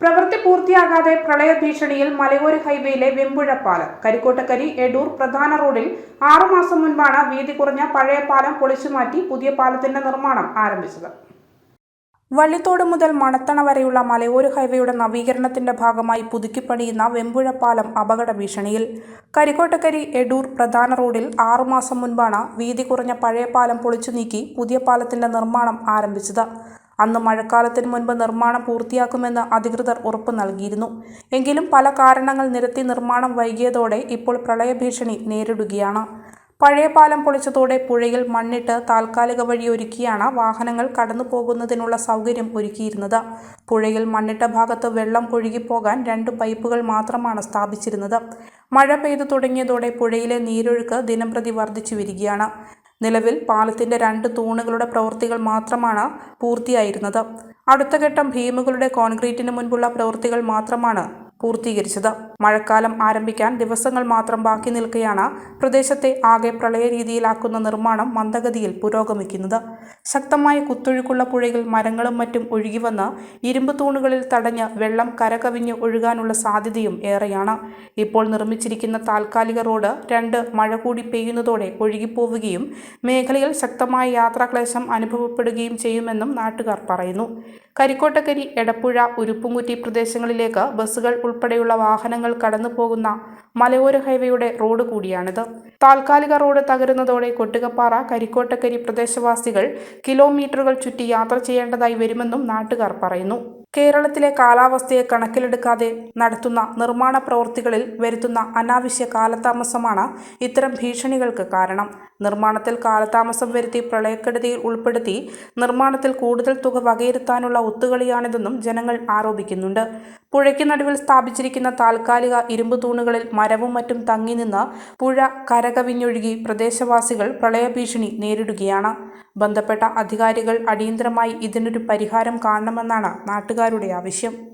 പ്രവൃത്തി പൂർത്തിയാകാതെ പ്രളയ ഭീഷണിയിൽ മലയോര ഹൈവേയിലെ വെമ്പുഴ പാലം. കരിക്കോട്ടക്കരി എടൂർ പ്രധാന റോഡിൽ ആറുമാസം മുൻപാണ് വീതി കുറഞ്ഞ പഴയ പാലം പൊളിച്ചുമാറ്റി പുതിയ പാലത്തിന്റെ നിർമ്മാണം ആരംഭിച്ചത്. വള്ളിത്തോട് മുതൽ മണത്തണ വരെയുള്ള മലയോര ഹൈവേയുടെ നവീകരണത്തിന്റെ ഭാഗമായി പുതുക്കിപ്പണിയുന്ന വെമ്പുഴ പാലം അപകട ഭീഷണിയിൽ. കരിക്കോട്ടക്കരി എടൂർ പ്രധാന റോഡിൽ ആറുമാസം മുൻപാണ് വീതി കുറഞ്ഞ പഴയ പാലം പൊളിച്ചു നീക്കി പുതിയ പാലത്തിന്റെ നിർമ്മാണം ആരംഭിച്ചത്. അന്ന് മഴക്കാലത്തിന് മുൻപ് നിർമ്മാണം പൂർത്തിയാക്കുമെന്ന് അധികൃതർ ഉറപ്പ് നൽകിയിരുന്നു. എങ്കിലും പല കാരണങ്ങൾ നിരത്തി നിർമ്മാണം വൈകിയതോടെ ഇപ്പോൾ പ്രളയഭീഷണി നേരിടുകയാണ്. പഴയ പാലം പൊളിച്ചതോടെ പുഴയിൽ മണ്ണിട്ട് താൽക്കാലിക വഴി ഒരുക്കിയാണ് വാഹനങ്ങൾ കടന്നു പോകുന്നതിനുള്ള സൗകര്യം ഒരുക്കിയിരുന്നത്. പുഴയിൽ മണ്ണിട്ട ഭാഗത്ത് വെള്ളം ഒഴുകിപ്പോകാൻ രണ്ട് പൈപ്പുകൾ മാത്രമാണ് സ്ഥാപിച്ചിരുന്നത്. മഴ പെയ്തു തുടങ്ങിയതോടെ പുഴയിലെ നീരൊഴുക്ക് ദിനംപ്രതി വർദ്ധിച്ചു വരികയാണ്. നിലവിൽ പാലത്തിന്റെ രണ്ട് തൂണുകളുടെ പ്രവൃത്തികൾ മാത്രമാണ് പൂർത്തിയായിരുന്നത്. അടുത്ത ഘട്ടം ഭീമുകളുടെ കോൺക്രീറ്റിന് മുൻപുള്ള പ്രവൃത്തികൾ മാത്രമാണ് പൂർത്തീകരിച്ചത്. മഴക്കാലം ആരംഭിക്കാൻ ദിവസങ്ങൾ മാത്രം ബാക്കി നിൽക്കെയാണ് പ്രദേശത്തെ ആകെ പ്രളയ രീതിയിലാക്കുന്ന നിർമ്മാണം മന്ദഗതിയിൽ പുരോഗമിക്കുന്നത്. ശക്തമായ കുത്തൊഴുക്കുള്ള പുഴയിൽ മരങ്ങളും മറ്റും ഒഴുകിവന്ന് ഇരുമ്പ് തൂണുകളിൽ തടഞ്ഞ് വെള്ളം കരകവിഞ്ഞ് ഒഴുകാനുള്ള സാധ്യതയും ഏറെയാണ്. ഇപ്പോൾ നിർമ്മിച്ചിരിക്കുന്ന താൽക്കാലിക റോഡ് രണ്ട് മഴ കൂടി പെയ്യുന്നതോടെ ഒഴുകിപ്പോവുകയും മേഖലയിൽ ശക്തമായ യാത്രാക്ലേശം അനുഭവപ്പെടുകയും ചെയ്യുമെന്നും നാട്ടുകാർ പറയുന്നു. കരിക്കോട്ടക്കരി എടപ്പുഴ ഉരുപ്പുംകുറ്റി പ്രദേശങ്ങളിലേക്ക് ബസ്സുകൾ ഉൾപ്പെടെയുള്ള വാഹനങ്ങൾ കടന്നു പോകുന്ന മലയോര ഹൈവേയുടെ റോഡ് കൂടിയാണിത്. താൽക്കാലിക റോഡ് തകരുന്നതോടെ കൊട്ടുകപ്പാറ കരിക്കോട്ടക്കരി പ്രദേശവാസികൾ കിലോമീറ്ററുകൾ ചുറ്റി യാത്ര ചെയ്യേണ്ടതായി വരുമെന്നും നാട്ടുകാർ പറയുന്നു. കേരളത്തിലെ കാലാവസ്ഥയെ കണക്കിലെടുക്കാതെ നടത്തുന്ന നിർമ്മാണ പ്രവൃത്തികളിൽ വരുത്തുന്ന അനാവശ്യ കാലതാമസമാണ് ഇത്തരം ഭീഷണികൾക്ക് കാരണം. നിർമ്മാണത്തിൽ കാലതാമസം വരുത്തി പ്രളയക്കെടുതിയിൽ ഉൾപ്പെടുത്തി നിർമ്മാണത്തിൽ കൂടുതൽ തുക വകയിരുത്താനുള്ള ഒത്തുകളിയാണിതെന്നും ജനങ്ങൾ ആരോപിക്കുന്നുണ്ട്. പുഴയ്ക്ക് നടുവിൽ സ്ഥാപിച്ചിരിക്കുന്ന താൽക്കാലിക ഇരുമ്പ് തൂണുകളിൽ മരവും മറ്റും തങ്ങി നിന്ന് പുഴ കരകവിഞ്ഞൊഴുകി പ്രദേശവാസികൾ പ്രളയഭീഷണി നേരിടുകയാണ്. ബന്ധപ്പെട്ട അധികാരികൾ അടിയന്തരമായി ഇതിനൊരു പരിഹാരം കാണണമെന്നാണ് നാട്ടുകാരുടെ ആവശ്യം.